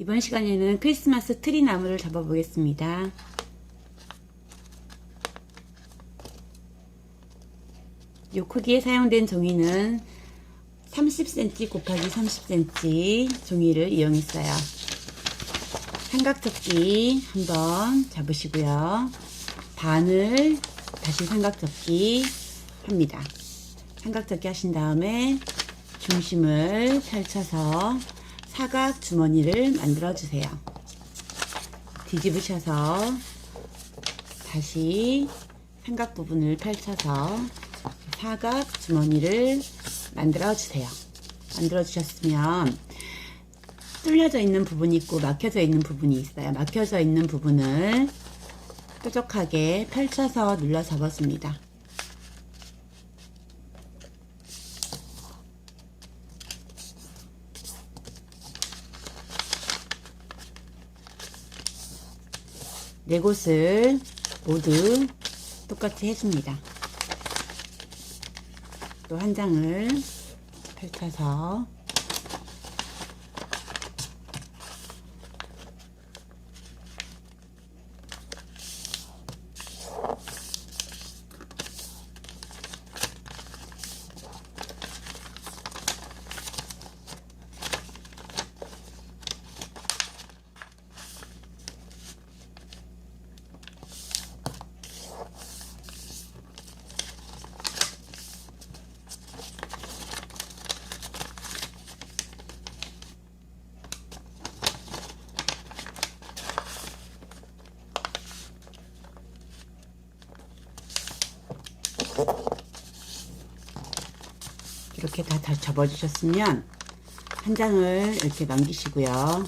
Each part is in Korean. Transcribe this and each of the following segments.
이번 시간에는 크리스마스 트리 나무를 잡아 보겠습니다. 요 크기에 사용된 종이는 30cm 곱하기 30cm 종이를 이용했어요. 삼각접기 한번 잡으시고요. 반을 다시 삼각접기 합니다. 삼각접기 하신 다음에 중심을 펼쳐서 사각 주머니를 만들어 주세요. 뒤집으셔서 다시 삼각 부분을 펼쳐서 사각 주머니를 만들어 주세요. 만들어 주셨으면 뚫려져 있는 부분이 있고 막혀져 있는 부분이 있어요. 막혀져 있는 부분을 뾰족하게 펼쳐서 눌러 잡았습니다. 네 곳을 모두 똑같이 해줍니다. 또 한 장을 펼쳐서 다, 다 접어주셨으면 한 장을 이렇게 넘기시고요.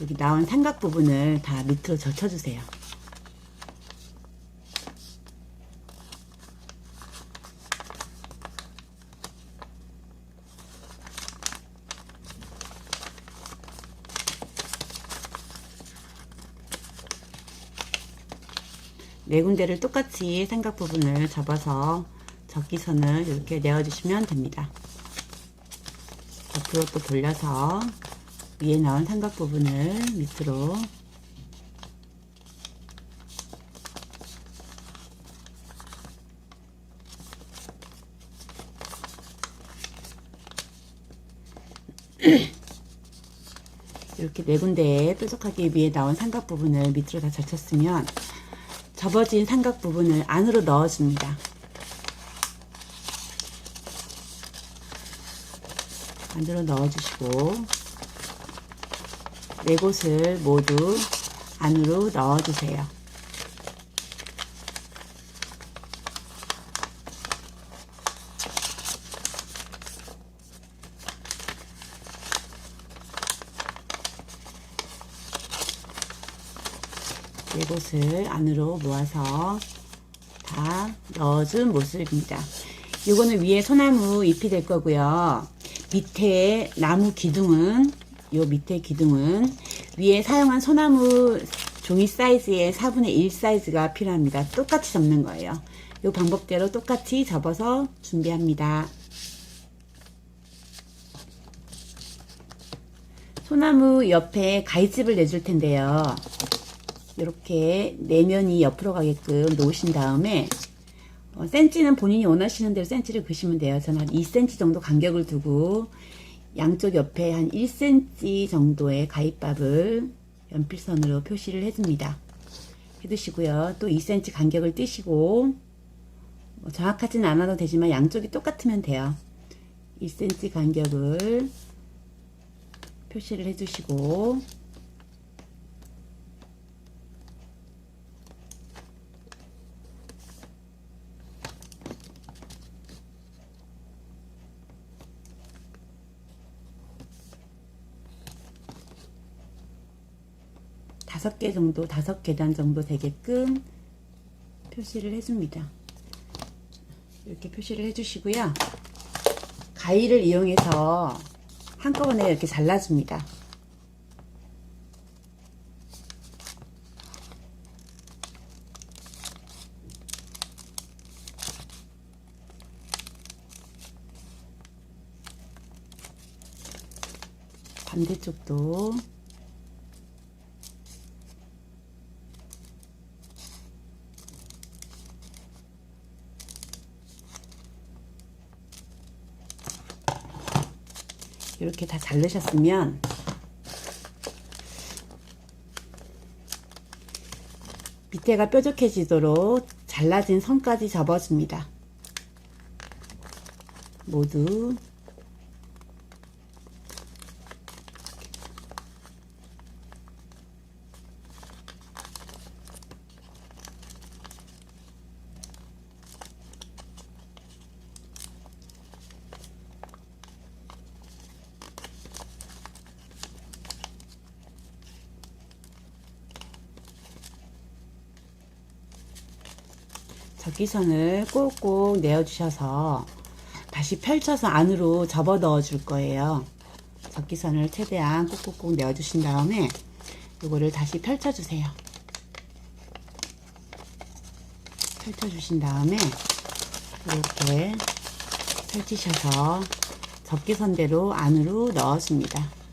여기 나온 삼각 부분을 다 밑으로 젖혀주세요. 네 군데를 똑같이 삼각 부분을 접어서 접기선을 이렇게 내어주시면 됩니다. 옆으로 또 돌려서 위에 나온 삼각 부분을 밑으로 이렇게 네 군데에 뾰족하게 위에 나온 삼각 부분을 밑으로 다 젖혔으면 접어진 삼각 부분을 안으로 넣어줍니다. 안으로 넣어주시고 네 곳을 모두 안으로 넣어주세요. 네 곳을 안으로 모아서 다 넣어준 모습입니다. 이거는 위에 소나무 잎이 될 거고요. 밑에 나무 기둥은 요 밑에 기둥은 위에 사용한 소나무 종이 사이즈의 4분의 1 사이즈가 필요합니다. 똑같이 접는 거예요. 이 방법대로 똑같이 접어서 준비합니다. 소나무 옆에 가위집을 내줄 텐데요. 이렇게 내면이 옆으로 가게끔 놓으신 다음에 어, 센치는 본인이 원하시는 대로 센치를 그시면 돼요. 저는 한 2cm 정도 간격을 두고 양쪽 옆에 한 1cm 정도의 가위밥을 연필선으로 표시를 해줍니다. 해두시고요. 또 2cm 간격을 띄시고 뭐 정확하진 않아도 되지만 양쪽이 똑같으면 돼요. 1cm 간격을 표시를 해주시고 다섯 개 정도, 다섯 계단 정도 되게끔 표시를 해줍니다. 이렇게 표시를 해주시고요. 가위를 이용해서 한꺼번에 이렇게 잘라줍니다. 반대쪽도 이렇게 다 자르셨으면 밑에가 뾰족해지도록 잘라진 선까지 접어줍니다. 모두 적기선을 꼭꼭 내어주셔서 다시 펼쳐서 안으로 접어 넣어 줄 거예요. 적기선을 최대한 꼭꼭꼭 내어주신 다음에 이거를 다시 펼쳐주세요. 펼쳐주신 다음에 이렇게 펼치셔서 적기선대로 안으로 넣어줍니다.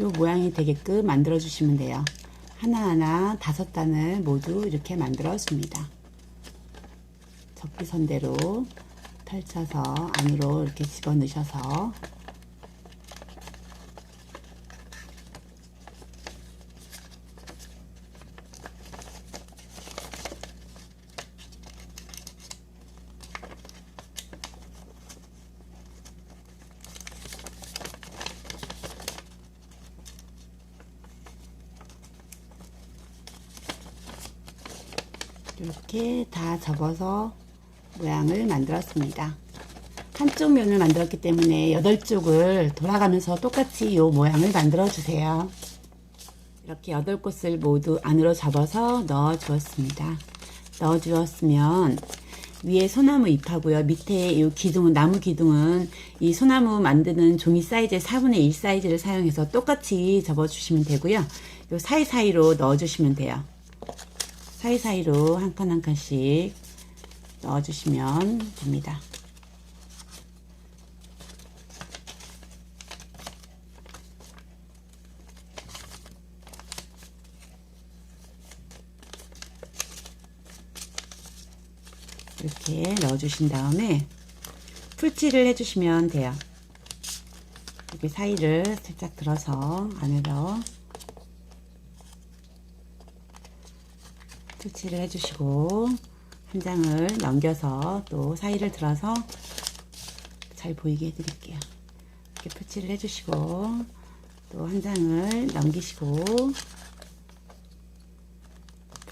요 모양이 되게끔 만들어 주시면 돼요. 하나하나 다섯 단을 모두 이렇게 만들어 줍니다. 접기선대로 펼쳐서 안으로 이렇게 집어 넣으셔서 이렇게 다 접어서 모양을 만들었습니다. 한쪽 면을 만들었기 때문에 여덟 쪽을 돌아가면서 똑같이 이 모양을 만들어 주세요. 이렇게 여덟 곳을 모두 안으로 접어서 넣어 주었습니다. 넣어 주었으면 위에 소나무 잎하고요. 밑에 이 기둥은 나무 기둥은 이 소나무 만드는 종이 사이즈의 4분의 1 사이즈를 사용해서 똑같이 접어 주시면 되고요. 요 사이사이로 넣어 주시면 돼요. 사이사이로 한 칸 한 칸씩 넣어주시면 됩니다. 이렇게 넣어주신 다음에 풀칠을 해주시면 돼요. 여기 사이를 살짝 들어서 안으로 터치를 해주시고 한 장을 넘겨서 또 사이를 들어서 잘 보이게 해드릴게요. 이렇게 표치를 해주시고 또 한 장을 넘기시고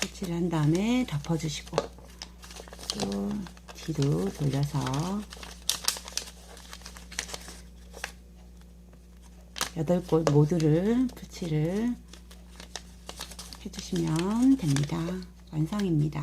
표치를 한 다음에 덮어주시고 또 뒤로 돌려서 여덟 곳 모두를 표치를 해주시면 됩니다. 완성입니다.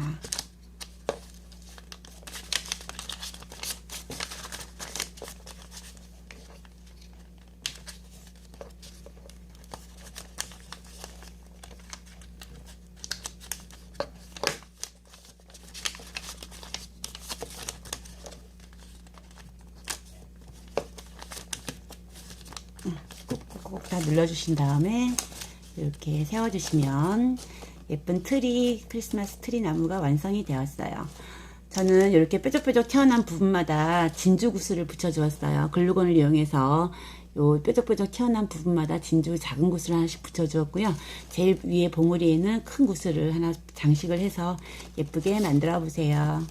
꾹꾹 다 눌러주신 다음에 이렇게 세워주시면 예쁜 트리, 크리스마스 트리 나무가 완성이 되었어요. 저는 이렇게 뾰족뾰족 튀어나온 부분마다 진주 구슬을 붙여주었어요. 글루건을 이용해서 요 뾰족뾰족 튀어나온 부분마다 진주 작은 구슬을 하나씩 붙여주었고요. 제일 위에 봉우리에는 큰 구슬을 하나 장식을 해서 예쁘게 만들어 보세요.